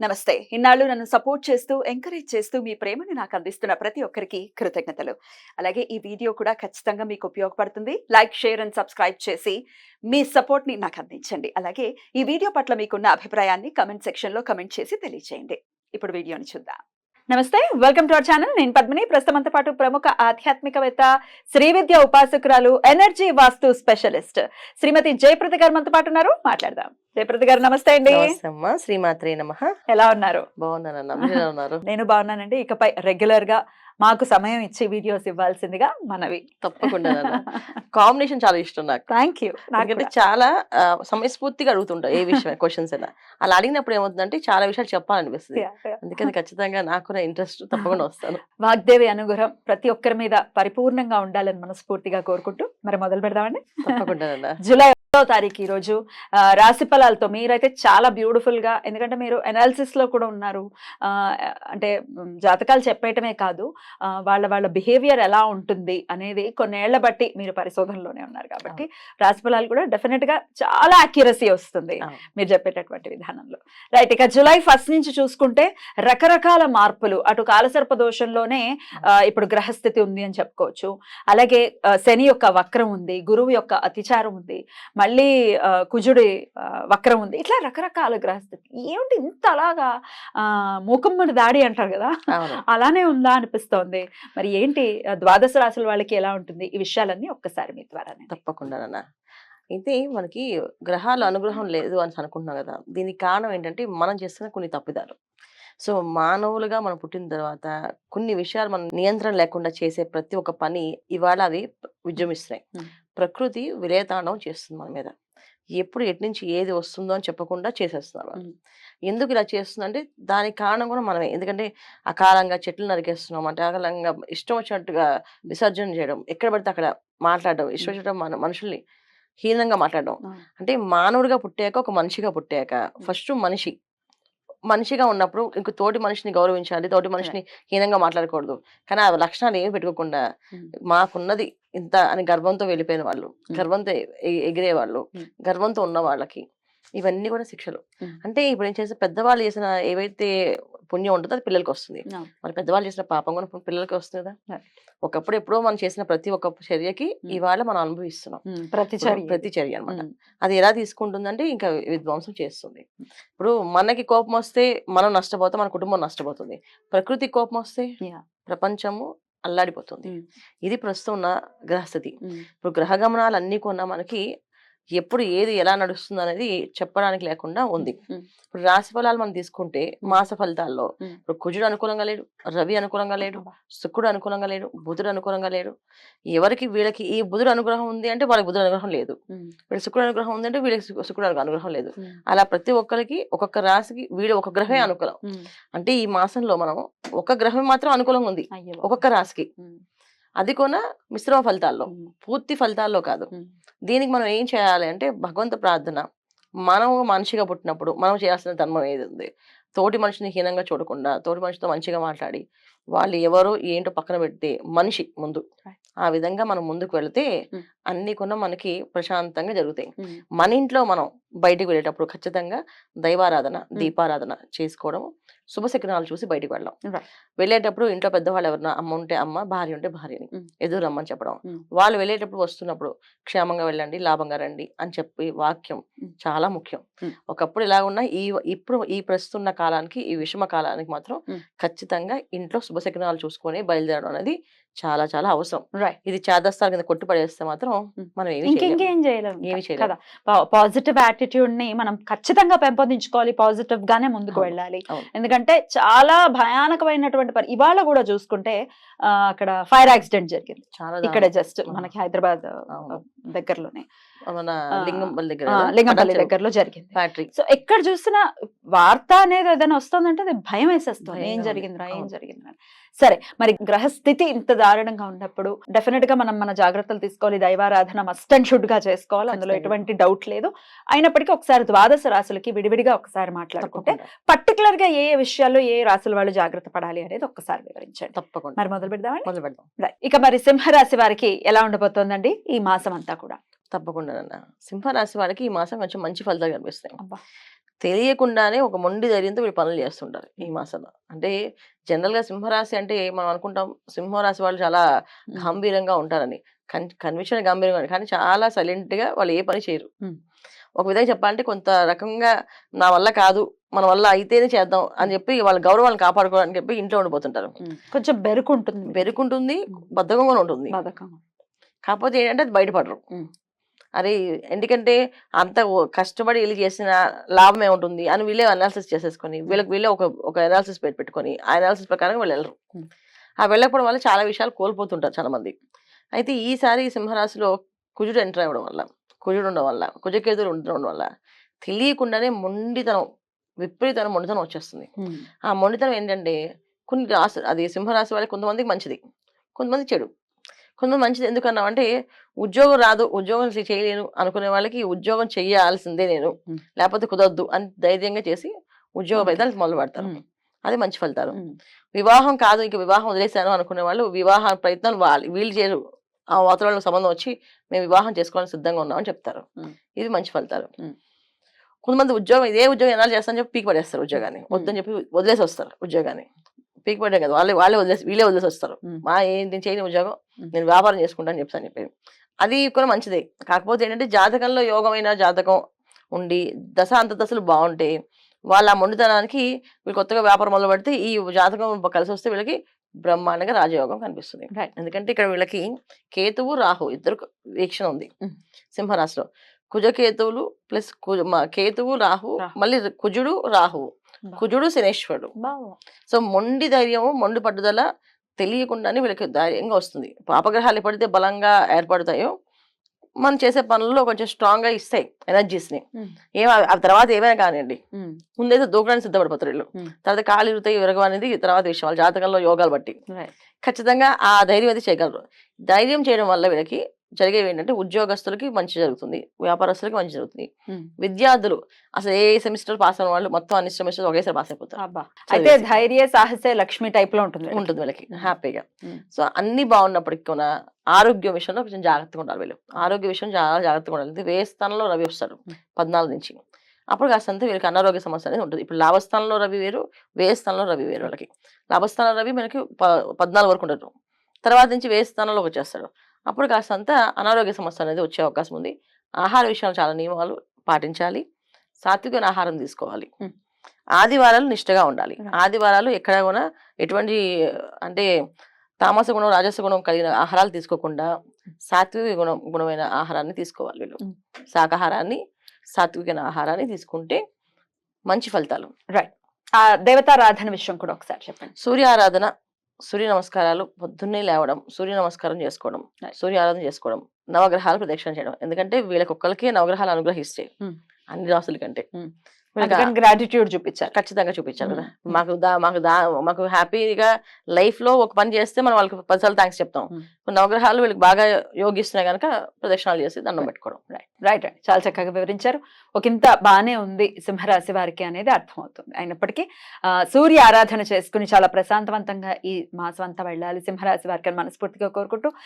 నమస్తే. ఇన్నాళ్ళు నన్ను సపోర్ట్ చేస్తూ ఎంకరేజ్ చేస్తూ మీ ప్రేమను నాకు అందిస్తున్న ప్రతి ఒక్కరికి కృతజ్ఞతలు. అలాగే ఈ వీడియో కూడా ఖచ్చితంగా మీకు ఉపయోగపడుతుంది. లైక్ షేర్ అండ్ సబ్స్క్రైబ్ చేసి మీ సపోర్ట్ని నాకు అందించండి. అలాగే ఈ వీడియో పట్ల మీకున్న అభిప్రాయాన్ని కమెంట్ సెక్షన్లో కమెంట్ చేసి తెలియజేయండి ఇప్పుడు వీడియోని చూద్దాం. నమస్తే. Welcome to our channel. నేను పద్మిని. ప్రస్తుతంతో పాటు ప్రముఖ ఆధ్యాత్మికవేత్త శ్రీ విద్య ఉపాసకురాలు ఎనర్జీ వాస్తు స్పెషలిస్ట్ శ్రీమతి జయప్రద గారు మనతో పాటు ఉన్నారు. మాట్లాడదాం. జయప్రద గారు నమస్తే అండి. శ్రీమాత్రే నమ. ఎలా ఉన్నారు? బాగున్నానన్న ఉన్నారు? నేను బాగున్నానండి. ఇకపై రెగ్యులర్గా మాకు సమయం ఇచ్చి వీడియోస్ ఇవ్వాల్సిందిగా మనవి. తప్పకుండా కాంబినేషన్ చాలా ఇష్టం నాకు. థ్యాంక్ యూ ఎందుకంటే చాలా సమయస్ఫూర్తిగా అడుగుతుంటా ఏ విషయం క్వశ్చన్స్ అయినా అలా అడిగినప్పుడు ఏమవుతుందంటే చాలా విషయాలు చెప్పాలనిపిస్తుంది. అందుకని ఖచ్చితంగా నాకు ఇంట్రెస్ట్ తప్పకుండా వస్తాను. వాగ్దేవి అనుగ్రహం ప్రతి ఒక్కరి మీద పరిపూర్ణంగా ఉండాలని మనస్ఫూర్తిగా కోరుకుంటూ మరి మొదలు పెడదామండి. తప్పకుండా జూలై ఒకటో తారీఖు ఈ రోజు. ఆ, రాశి ఫలాలతో మీరైతే చాలా బ్యూటిఫుల్గా ఎందుకంటే మీరు అనాలిసిస్లో కూడా ఉన్నారు. అంటే జాతకాలు చెప్పేయటమే కాదు వాళ్ళ వాళ్ళ బిహేవియర్ ఎలా ఉంటుంది అనేది కొన్నేళ్ళ బట్టి మీరు పరిశోధనలోనే ఉన్నారు కాబట్టి రాశి ఫలాలు కూడా డెఫినెట్గా చాలా అక్యురసీ వస్తుంది. మీరు చెప్పేటటువంటి విధానంలో. రైట్ ఇక జూలై ఫస్ట్ నుంచి చూసుకుంటే రకరకాల మార్పులు అటు కాలసర్ప దోషంలోనే ఇప్పుడు గ్రహస్థితి ఉంది అని చెప్పుకోవచ్చు. అలాగే శని యొక్క వక్రం ఉంది గురువు యొక్క అతిచారం ఉంది మళ్ళీ కుజుడి వక్రం ఉంది. ఇట్లా రకరకాల గ్రహస్థితి. ఏమిటి ఇంత అలాగా మూకమ్మడి దాడి అంటారు కదా? అలానే ఉందా అనిపిస్తోంది. మరి ఏంటి ద్వాదశ రాశుల వాళ్ళకి ఎలా ఉంటుంది? ఈ విషయాలన్నీ ఒక్కసారి మీ ద్వారా తప్పకుండా అయితే మనకి గ్రహాల అనుగ్రహం లేదు అని అనుకుంటున్నాం కదా? దీనికి కారణం ఏంటంటే మనం చేస్తున్న కొన్ని తప్పిదాలు. సో మానవులుగా మనం పుట్టిన తర్వాత కొన్ని విషయాలు మనం నియంత్రణ లేకుండా చేసే ప్రతి ఒక్క పని ఇవాళ అవి విజృంభిస్తున్నాయి. ప్రకృతి విలేతాండవం చేస్తుంది మన మీద. ఎప్పుడు ఎటు నుంచి ఏది వస్తుందో అని చెప్పకుండా చేసేస్తున్నారు. ఎందుకు ఇలా చేస్తుందంటే దానికి కారణం కూడా మనమే. ఎందుకంటే అకాలంగా చెట్లు నరికేస్తున్నాం అంటే అకాలంగా ఇష్టం వచ్చినట్టుగా విసర్జన చేయడం ఎక్కడ పడితే అక్కడ మాట్లాడడం ఇష్టం వచ్చినట్టు మన మనుషుల్ని హీనంగా మాట్లాడడం. అంటే మానవుడిగా పుట్టాక ఒక మనిషిగా పుట్టాక ఫస్ట్ మనిషి. మనిషిగా ఉన్నప్పుడు ఇంక తోటి మనిషిని గౌరవించాలి తోటి మనిషిని హీనంగా మాట్లాడకూడదు కానీ ఆ లక్షణాలు ఏమి పెట్టుకోకుండా. మాకున్నది ఇంత అని గర్వంతో వెళ్ళిపోయిన వాళ్ళు గర్వంతో ఎగిరే వాళ్ళు. గర్వంతో ఉన్న వాళ్ళకి ఇవన్నీ కూడా శిక్షలు. అంటే ఇప్పుడు ఏం చేస్తే పెద్దవాళ్ళు చేసిన ఏవైతే పుణ్యం ఉంటుందో అది పిల్లలకి వస్తుంది. మరి పెద్దవాళ్ళు చేసిన పాపం కూడా పిల్లలకి వస్తుంది కదా. ఒకప్పుడు ఎప్పుడో మనం చేసిన ప్రతి ఒక్క చర్యకి. ఇవాళ మనం అనుభవిస్తున్నాం. ప్రతి ఇప్పుడు ప్రతి చర్య అన్నమాట. అది ఎలా తీసుకుంటుందంటే ఇంకా విధ్వంసం చేస్తుంది. ఇప్పుడు మనకి కోపం వస్తే మనం నష్టపోతాం మన కుటుంబం నష్టపోతుంది. ప్రకృతి కోపం వస్తే. ప్రపంచము అల్లాడిపోతుంది. ఇది ప్రస్తుతం ఉన్న గ్రహస్థితి. ఇప్పుడు గ్రహ గమనాలు అన్ని కొన్నా మనకి ఎప్పుడు ఏది ఎలా నడుస్తుంది అనేది చెప్పడానికి లేకుండా ఉంది. ఇప్పుడు రాశి ఫలాలు మనం తీసుకుంటే మాస ఫలితాల్లో. ఇప్పుడు కుజుడు అనుకూలంగా లేడు రవి అనుకూలంగా లేడు శుక్రుడు అనుకూలంగా లేడు బుధుడు అనుకూలంగా లేడు. ఎవరికి వీళ్ళకి ఈ బుధుడు అనుగ్రహం ఉంది అంటే వాళ్ళకి బుధుడు అనుగ్రహం లేదు. వీళ్ళకి శుక్రుడు అనుగ్రహం ఉంది అంటే వీళ్ళకి శుక్రుడు అనుగ్రహం లేదు. అలా ప్రతి ఒక్కరికి ఒక్కొక్క రాశికి వీడు ఒక గ్రహమే. అనుకూలం. అంటే ఈ మాసంలో మనం ఒక గ్రహం మాత్రం అనుకూలంగా ఉంది. ఒక్కొక్క రాశికి. అది కూడా మిశ్రమ ఫలితాల్లో పూర్తి ఫలితాల్లో కాదు. దీనికి మనం ఏం చేయాలి అంటే భగవంత ప్రార్థన. మనం మనిషిగా పుట్టినప్పుడు మనం చేయాల్సిన ధర్మం ఏది ఉంది తోటి మనిషిని హీనంగా చూడకుండా తోటి మనిషితో మంచిగా మాట్లాడి వాళ్ళు ఎవరు ఏంటో పక్కన పెడితే మనిషి ముందు. ఆ విధంగా మనం ముందుకు వెళితే. అన్ని కూడా మనకి ప్రశాంతంగా జరుగుతాయి. మన ఇంట్లో మనం బయటికి వెళ్ళేటప్పుడు ఖచ్చితంగా దైవారాధన దీపారాధన చేసుకోవడం శుభశకనాలు చూసి బయటికి Right. వెళ్ళేటప్పుడు ఇంట్లో పెద్దవాళ్ళు ఎవరన్నా అమ్మ ఉంటే అమ్మ భార్య ఉంటే భార్యని. ఎదురు రమ్మని చెప్పడం. వాళ్ళు వెళ్ళేటప్పుడు వస్తున్నప్పుడు క్షేమంగా వెళ్ళండి లాభంగా రండి అని చెప్పి వాక్యం. చాలా ముఖ్యం. ఒకప్పుడు ఇలా ఉన్న ఈ ఇప్పుడు ఈ ప్రస్తున్న కాలానికి ఈ విషమ కాలానికి మాత్రం. ఖచ్చితంగా ఇంట్లో శుభశకనాలు చూసుకొని బయలుదేరడం అనేది చాలా చాలా అవసరం ఇది చాదస్తాల కింద కొట్టి పడేస్తే మాత్రం. మనం. ఇంకేం చేయలేము ఏమీ చేయలేం. కదా పాజిటివ్ యాటిట్యూడ్ని మనం ఖచ్చితంగా పెంపొందించుకోవాలి పాజిటివ్ గానే ముందుకు వెళ్ళాలి అవును. ఎందుకంటే చాలా భయానకమైనటువంటి పరి ఇవాళ కూడా చూసుకుంటే అక్కడ ఫైర్ యాక్సిడెంట్ జరిగింది చాలా ఇక్కడ. జస్ట్. మనకి హైదరాబాద్. దగ్గరలోనే. మన లింగంపల్లి దగ్గర? లింగంపల్లి దగ్గరలో జరిగింది. ఫ్యాక్టరీ సో ఎక్కడ చూసినా వార్త అనేది ఏదైనా వస్తుందంటే అది భయం వేసేస్తుంది. ఏం. జరిగిందిరా ఏం. జరిగిందిరా. సరే మరి గ్రహస్థితి ఇంత దారుణంగా ఉన్నప్పుడు డెఫినెట్గా మనం మన జాగ్రత్తలు తీసుకోవాలి. దైవారాధన మస్ట్ అండ్ షుడ్గా చేసుకోవాలి. అందులో. ఎటువంటి డౌట్ లేదు. అయినప్పటికీ ఒకసారి ద్వాదశ రాశులకి విడివిడిగా ఒకసారి మాట్లాడుకుంటే పర్టికులర్గా ఏ ఏ విషయాల్లో ఏ రాశుల వాళ్ళు జాగ్రత్త పడాలి అనేది ఒక్కసారి వివరించండి. తప్పకుండా. మరి మొదలు పెడదామండి మొదలు పెడదాం. ఇక మరి సింహరాశి వారికి ఎలా ఉండబోతోందండి ఈ మాసం అంతా. కూడా. తప్పకుండా సింహరాశి వాళ్ళకి ఈ మాసం కొంచెం మంచి ఫలితాలు కనిపిస్తాయి. తెలియకుండానే ఒక మొండి ధైర్యంతో వీళ్ళు పనులు చేస్తుంటారు ఈ మాసంలో. అంటే జనరల్గా సింహరాశి అంటే మనం అనుకుంటాం సింహరాశి వాళ్ళు చాలా గంభీరంగా ఉంటారని. కన్ కన్విషన్ గంభీరంగా ఉంటారు. కానీ చాలా సైలెంట్గా వాళ్ళు ఏ పని చేయరు. ఒక విధంగా చెప్పాలంటే కొంత రకంగా నా వల్ల కాదు మన వల్ల అయితేనే చేద్దాం అని చెప్పి వాళ్ళ గౌరవాన్ని కాపాడుకోవడానికి చెప్పి ఇంట్లో ఉండిపోతుంటారు. కొంచెం బెరుకుంటుంది పెరుగుంటుంది బద్ధకం కూడా ఉంటుంది. కాకపోతే ఏంటంటే అది బయటపడరు. అరే ఎందుకంటే అంత కష్టపడి వీళ్ళు చేసిన లాభం ఏముంటుంది అని వీళ్ళే అనాలిసిస్ చేసేసుకొని వీళ్ళకి వీళ్ళే ఒక ఒక అనాలిసిస్ పెట్టి పెట్టుకొని ఆ అనాలిసిస్ ప్రకారం వీళ్ళు వెళ్ళరు. ఆ వెళ్ళకపోవడం వల్ల చాలా విషయాలు కోల్పోతుంటారు చాలా మంది అయితే ఈసారి సింహరాశిలో కుజుడు ఎంటర్ అవ్వడం వల్ల కుజుడు ఉండడం వల్ల కుజకేతులు ఉండడం వల్ల తెలియకుండానే మొండితనం విపరీతమైన మొండితనం వచ్చేస్తుంది. ఆ మొండితనం ఏంటంటే కొన్ని రాశి అది సింహరాశి వాళ్ళకి కొంతమందికి మంచిది కొంతమంది చెడు కొంతమంది మంచిది ఎందుకన్నా అంటే ఉద్యోగం రాదు ఉద్యోగం చేయలేను అనుకునే వాళ్ళకి ఉద్యోగం చేయాల్సిందే నేను. లేకపోతే కుదరద్దు అని ధైర్యంగా చేసి ఉద్యోగ. ఫలితాలు మొదలు పెడతారు. అది మంచి ఫలితాలు. వివాహం కాదు ఇంక వివాహం వదిలేశాను అనుకునే వాళ్ళు వివాహ ప్రయత్నాలు వాళ్ళు వీళ్ళు చేయరు ఆ వాతావరణం సంబంధం వచ్చి మేము వివాహం చేసుకోవాలని సిద్ధంగా ఉన్నామని చెప్తారు. ఇది మంచి ఫలితాలు. కొంతమంది ఉద్యోగం ఇదే ఉద్యోగం ఎలా చేస్తానని చెప్పి పీకి పడేస్తారు ఉద్యోగాన్ని. వద్దని చెప్పి వదిలేసి వస్తారు ఉద్యోగాన్ని పీకి పడే కదా వాళ్ళే వాళ్ళే వదిలేసి వీళ్ళే వదిలేసి వస్తారు మ్. మా ఏం నేను చేయని ఉద్యోగం. నేను వ్యాపారం చేసుకుంటాను చెప్తాను చెప్పి అది కూడా మంచిదే కాకపోతే ఏంటంటే జాతకంలో యోగమైన జాతకం ఉండి దశ అంత దశలు బాగుంటే వాళ్ళ మొండితనానికి వీళ్ళు కొత్తగా వ్యాపారం మొదలు పెడితే ఈ జాతకం కలిసి వస్తే వీళ్ళకి బ్రహ్మాండంగా రాజయోగం కనిపిస్తుంది. ఎందుకంటే ఇక్కడ వీళ్ళకి కేతువు రాహు ఇద్దరు వీక్షణ ఉంది. సింహరాశిలో కుజకేతువులు ప్లస్ కుజ కేతువు రాహు. మళ్ళీ కుజుడు రాహువు. కుజుడు శనేశ్వరుడు. సో మొండి ధైర్యము మొండి పట్టుదల తెలియకుండానే వీళ్ళకి ధైర్యంగా వస్తుంది పాపగ్రహాలు ఎప్పుడైతే బలంగా ఏర్పడతాయో మనం చేసే పనుల్లో కొంచెం స్ట్రాంగ్గా ఇస్తాయి ఎనర్జీస్ని. ఏం ఆ తర్వాత ఏమైనా కానివ్వండి. ముందైతే దూకడానికి సిద్ధపడిపోతారు వీళ్ళు. తర్వాత కాలు ఇరుతాయి విరగం అనేది తర్వాత విషయం వాళ్ళ జాతకంలో యోగాలు బట్టి. ఖచ్చితంగా ఆ ధైర్యం అయితే చేయగలరు ధైర్యం చేయడం వల్ల వీళ్ళకి జరిగేవి ఏంటంటే ఉద్యోగస్తులకి మంచి జరుగుతుంది. వ్యాపారస్తులకి మంచి జరుగుతుంది. విద్యార్థులు అసలు ఏ సెమిస్టర్ పాస్ అయిన వాళ్ళు మొత్తం అన్ని సెమిస్టర్స్ ఒకేసారి పాస్ అయిపోతారు. అయితే ధైర్య సాహసే లక్ష్మి టైప్లో ఉంటుంది. ఉంటుంది వీళ్ళకి. హ్యాపీగా. సో అన్ని బాగున్నప్పటికీ కూడా ఆరోగ్యం విషయంలో కొంచెం జాగ్రత్తగా ఉండాలి వీళ్ళు. ఆరోగ్య విషయం చాలా జాగ్రత్తగా ఉండాలి. ఇది వ్యయ స్థానంలో రవి వస్తాడు Mm. పద్నాలుగు నుంచి. అప్పుడు కాస్తంత వీళ్ళకి అనారోగ్య సమస్య అనేది ఉంటుంది. ఇప్పుడు లాభస్థానంలో రవి వేరు వ్యయ స్థానంలో రవి వేరు వాళ్ళకి. లాభస్థానంలో రవి మనకి పద్నాలుగు వరకు ఉండదు తర్వాత నుంచి వ్యయ స్థానంలోకి వచ్చేస్తాడు. అప్పుడు కాస్తంత అనారోగ్య సమస్య అనేది వచ్చే అవకాశం ఉంది. ఆహార విషయాలు చాలా నియమాలు పాటించాలి. సాత్వికమైన ఆహారం తీసుకోవాలి. ఆదివారాలు నిష్టగా ఉండాలి. ఆదివారాలు ఎక్కడ కూడా ఎటువంటి అంటే తామస గుణం రాజస గుణం కలిగిన ఆహారాలు తీసుకోకుండా సాత్విక గుణం గుణమైన ఆహారాన్ని తీసుకోవాలి వీళ్ళు. శాకాహారాన్ని సాత్వికమైన ఆహారాన్ని తీసుకుంటే మంచి ఫలితాలు. ఆ దేవతారాధన విషయం కూడా ఒకసారి చెప్పండి. సూర్య ఆరాధన సూర్య నమస్కారాలు పొద్దున్నే లేవడం సూర్య నమస్కారం చేసుకోవడం Right. సూర్య ఆరాధన చేసుకోవడం నవగ్రహాలు ప్రదక్షిణ చేయడం ఎందుకంటే వీళ్ళకి ఒక్కరికే నవగ్రహాలు అనుగ్రహిస్తాయి. అన్ని రాసుల కంటే గ్రాటిట్యూడ్ చూపించారు ఖచ్చితంగా చూపించాలి కదా. మాకు దా మాకు దా మాకు హ్యాపీగా లైఫ్లో ఒక పని చేస్తే మనం వాళ్ళకి పదిసార్లు థ్యాంక్స్ చెప్తాం. కొన్ని నవగ్రహాలు వీళ్ళకి బాగా యోగిస్తున్నాయి కనుక ప్రదక్షిణాలు చేసి దండం. పెట్టుకోవడం. రైట్ అండి చాలా చక్కగా వివరించారు. ఒక ఇంత బానే ఉంది సింహరాశి వారికి అనేది అర్థమవుతుంది. అయినప్పటికీ ఆ, సూర్య ఆరాధన చేసుకుని చాలా ప్రశాంతవంతంగా ఈ మాసం అంతా వెళ్ళాలి సింహరాశి వారికి అని మనస్ఫూర్తిగా కోరుకుంటూ